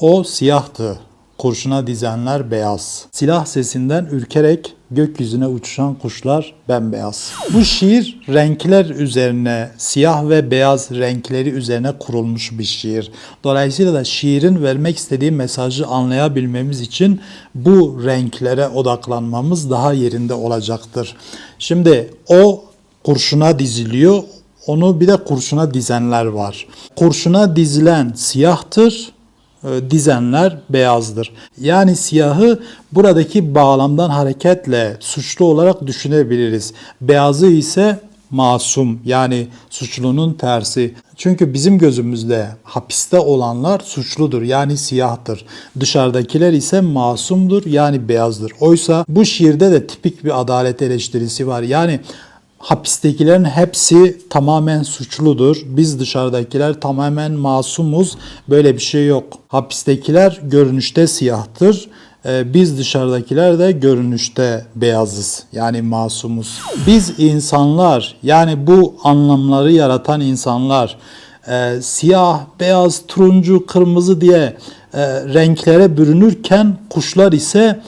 O siyahtı. Kurşuna dizenler beyaz. Silah sesinden ürkerek gökyüzüne uçuşan kuşlar bembeyaz. Bu şiir renkler üzerine, siyah ve beyaz renkleri üzerine kurulmuş bir şiir. Dolayısıyla da şiirin vermek istediği mesajı anlayabilmemiz için bu renklere odaklanmamız daha yerinde olacaktır. Şimdi o kurşuna diziliyor, onu bir de kurşuna dizenler var. Kurşuna dizilen siyahtır, dizenler beyazdır. Yani siyahı buradaki bağlamdan hareketle suçlu olarak düşünebiliriz. Beyazı ise masum yani suçlunun tersi. Çünkü bizim gözümüzde hapiste olanlar suçludur yani siyahtır. Dışarıdakiler ise masumdur yani beyazdır. Oysa bu şiirde de tipik bir adalet eleştirisi var. Yani hapistekilerin hepsi tamamen suçludur. Biz dışarıdakiler tamamen masumuz. Böyle bir şey yok. Hapistekiler görünüşte siyahtır. Ee, Biz dışarıdakiler de görünüşte beyazız. Yani masumuz. Biz insanlar yani bu anlamları yaratan insanlar e, siyah, beyaz, turuncu, kırmızı diye e, renklere bürünürken kuşlar ise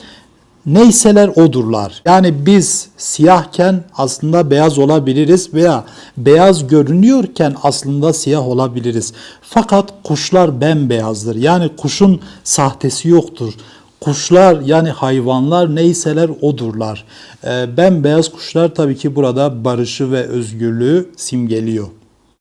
neyseler odurlar. Yani biz siyahken aslında beyaz olabiliriz veya beyaz görünüyorken aslında siyah olabiliriz. Fakat kuşlar bembeyazdır. Yani kuşun sahtesi yoktur. Kuşlar yani hayvanlar neyseler odurlar. Ee, bembeyaz kuşlar tabii ki burada barışı ve özgürlüğü simgeliyor.